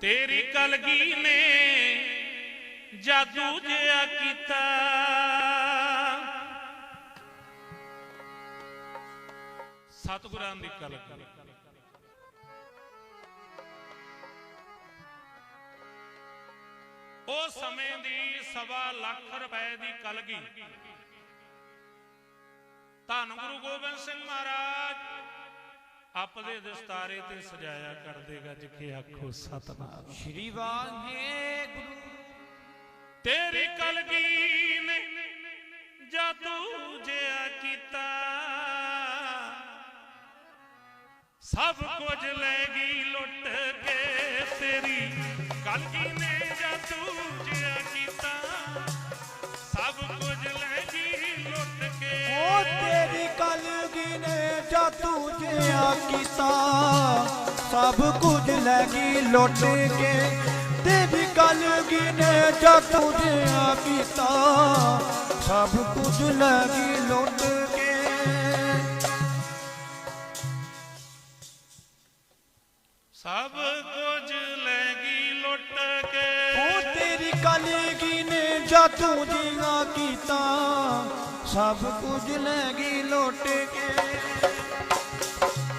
ਤੇਰੀ ਕਲਗੀ ਨੇ ਜਾਦੂ ਜਿਆ ਕੀਤਾ। ਸਤਿਗੁਰਾਂ ਦੀ ਕਲਗੀ। ਉਹ ਸਮੇਂ ਦੀ ਸਵਾ ਲੱਖ ਰੁਪਏ ਦੀ ਕਲਗੀ। ਧੰਨ ਗੁਰੂ ਗੋਬਿੰਦ ਸਿੰਘ ਮਹਾਰਾਜ। ਆਪਦੇ ਦਸਤਾਰੇ ਤੇ ਸਜਾਇਆ ਕਰਦੇ ਗੱਜ ਕੇ ਆਖੋ ਸਤਨਾਮ। ਸ਼੍ਰੀ ਵਾਹਿਗੁਰੂ। ਤੇਰੀ ਕਲਗੀ ਨੇ ਜਾਦੂ ਜਿਆ ਕੀਤਾ। ਸਭ ਕੁਝ ਲੈ ਗਈ ਲੁੱਟ ਕੇ ਤੇਰੀ ਕਲਗੀ ਨੇ ਜਾਦੂ ਜਿਆ ਜਿਆ ਕੀਤਾ। ਸਭ ਕੁਝ ਲੈ ਗਈ ਲੁੱਟ ਕੇ ਤੇਰੀ ਕਲਗੀ ਨੇ ਜਾਦੂ ਜਿਆ ਕੀਤਾ। ਸਭ ਕੁਝ ਲੈ ਗਈ ਲੁੱਟ ਕੇ। ਸਭ ਕੁਝ ਲੈ ਗਈ ਲੁੱਟ ਕੇ। ਓ ਤੇਰੀ ਕਲਗੀ ਨੇ ਜਾਦੂ ਜਿਆ ਕੀਤਾ। ਸਭ ਕੁਝ ਲੈ ਗਈ ਲੁੱਟ ਕੇ।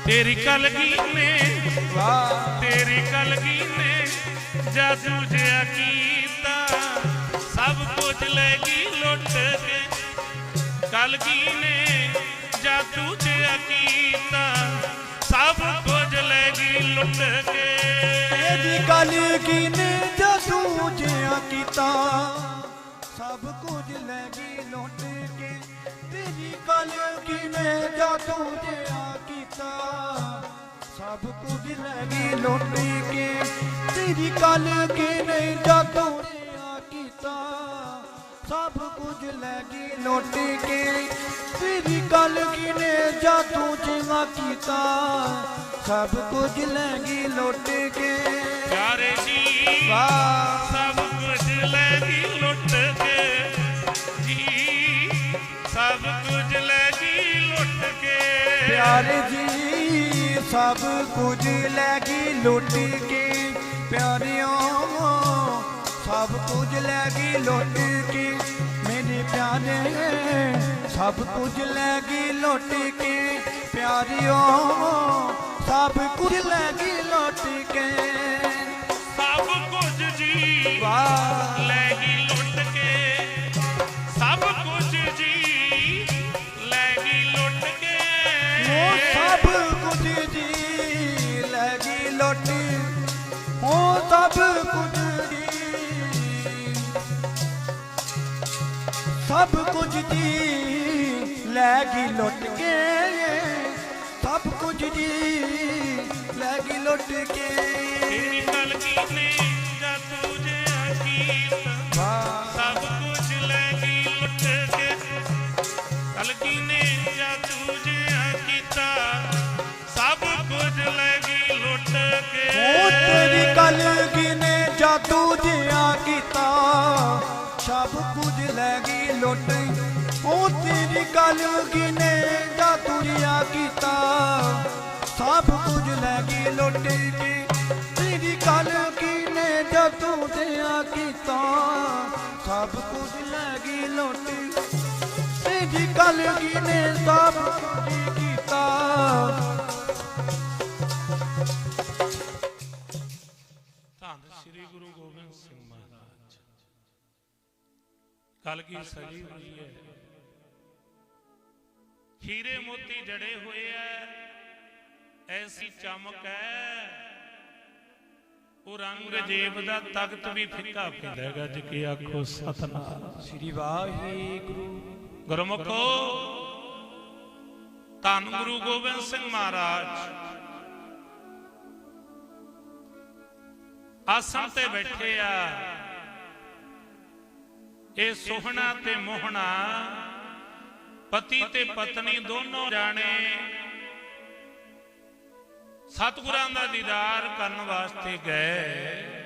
ਤੇਰੀ ਕਲਗੀ ਨੇ ਵਾਹ ਤੇਰੀ ਕਲਗੀ ਨੇ ਜਾਦੂ ਜਿਆ ਕੀਤਾ। ਸਭ ਕੁਝ ਲੈ ਗਈ ਲੁੱਟ ਕੇ। ਕਲਗੀ ਨੇ ਜਾਦੂ ਜਿਆ ਕੀਤਾ। ਸਭ ਕੁਝ ਲੈ ਗਈ ਲੁੱਟ ਕੇ। ਤੇਰੀ ਕਲਗੀ ਨੇ ਜਾਦੂ ਜਿਆ ਕੀਤਾ। ਸਭ ਕੁਝ ਲੈ ਗਈ ਲੁੱਟ ਕੇ। ਤੇਰੀ ਕਲਗੀ ਨੇ ਜਾਦੂ ਜਿਆ ਸਭ ਕੁਝ ਲੈ ਗਈ ਲੁੱਟ ਕੇ। ਤੇਰੀ ਕਲਗੀ ਨੇ ਜਾਦੂ ਜਿਆ ਕੀਤਾ। ਸਭ ਕੁਝ ਲੈ ਗਈ ਲੁੱਟ ਕੇ। ਤੇਰੀ ਕਲਗੀ ਨੇ ਜਾਦੂ ਜਿਆ ਕੀਤਾ। ਸਭ ਕੁਝ ਲੈ ਗਈ ਲੁੱਟ ਕੇ। ਪਿਆਰੇ ਜੀ ਵਾਹ। ਸਭ ਕੁਝ ਲੈ ਗਈ ਲੁੱਟ ਕੇ। ਜੀ ਸਭ ਕੁਝ ਲੈ ਗਈ ਲੁੱਟ ਕੇ। ਪਿਆਰੇ ਜੀ ਸਭ ਕੁਝ ਲੈ ਗਈ, ਲੁੱਟ ਕੇ ਪਿਆਰਿਓ ਸਭ ਕੁਝ ਲੈ ਗਈ, ਲੁੱਟ ਕੇ ਮੇਰੇ ਪਿਆਰੇ। ਸਭ ਕੁਝ ਲੈ ਗਈ, ਲੁੱਟ ਕੇ ਪਿਆਰਿਓ ਸਭ ਕੁਝ ਲੈ ਗਈ ਲੁੱਟ, ਉਹ ਸਭ ਕੁਝ ਜੀ ਸਭ ਕੁਝ ਜੀ ਲੈ ਗਈ ਲੁੱਟ ਕੇ ਸਭ ਕੁਝ ਜੀ ਲੈ ਗਈ ਲੁੱਟ ਕੇ। ਕੁਝ ਲੈ ਗਈ ਲੁੱਟ। ਉਹ ਤੇਰੀ ਕਲਗੀ ਨੇ ਜਾਦੂ ਜਿਆ ਕੀਤਾ। ਸਭ ਕੁਝ ਲੈ ਗਈ ਲੁੱਟ ਜੀ ਤੇਰੀ ਕਲਗੀ ਨੇ ਜਾਦੂ ਜਿਆ ਕੀਤਾ। ਸਭ ਕੁਝ ਲੈ ਗਈ ਲੁੱਟ। ਤੇਰੀ ਕਲਗੀ ਨੇ ਸਭ ਕੁਝ ਕੀਤਾ। ਧੰਨ ਸ੍ਰੀ ਗੁਰੂ ਗੋਬਿੰਦ ਸਿੰਘ ਮਹਾਰਾਜ। ਕਲਗੀ ਸਜੀ ਹੋਈ ਹੈ? ਹੀਰੇ ਮੋਤੀ ਜੜੇ ਹੋਏ ਐ ਐਸੀ ਚਮਕ ਹੈ ਉਹ ਰੰਗ ਜੇਬ ਦਾ ਤਖਤ ਵੀ ਫਿੱਕਾ ਪੈਂਦਾ ਹੈਗਾ ਜੇ ਕੀ ਆਖੋ ਸਤਨਾਮ। ਸ੍ਰੀ ਵਾਹਿਗੁਰੂ। ਗੁਰਮੁਖੋ ਧੰਨ ਗੁਰੂ ਗੋਬਿੰਦ ਸਿੰਘ ਮਹਾਰਾਜ। ਆਸਣ ਤੇ ਬੈਠੇ ਆ। ਇਹ ਸੋਹਣਾ ਤੇ ਮੋਹਣਾ, ਪਤੀ ਤੇ ਪਤਨੀ ਦੋਨੋਂ ਜਾਣੇ ਸਤਿਗੁਰਾਂ ਦਾ ਦੀਦਾਰ ਕਰਨ ਵਾਸਤੇ ਗਏ।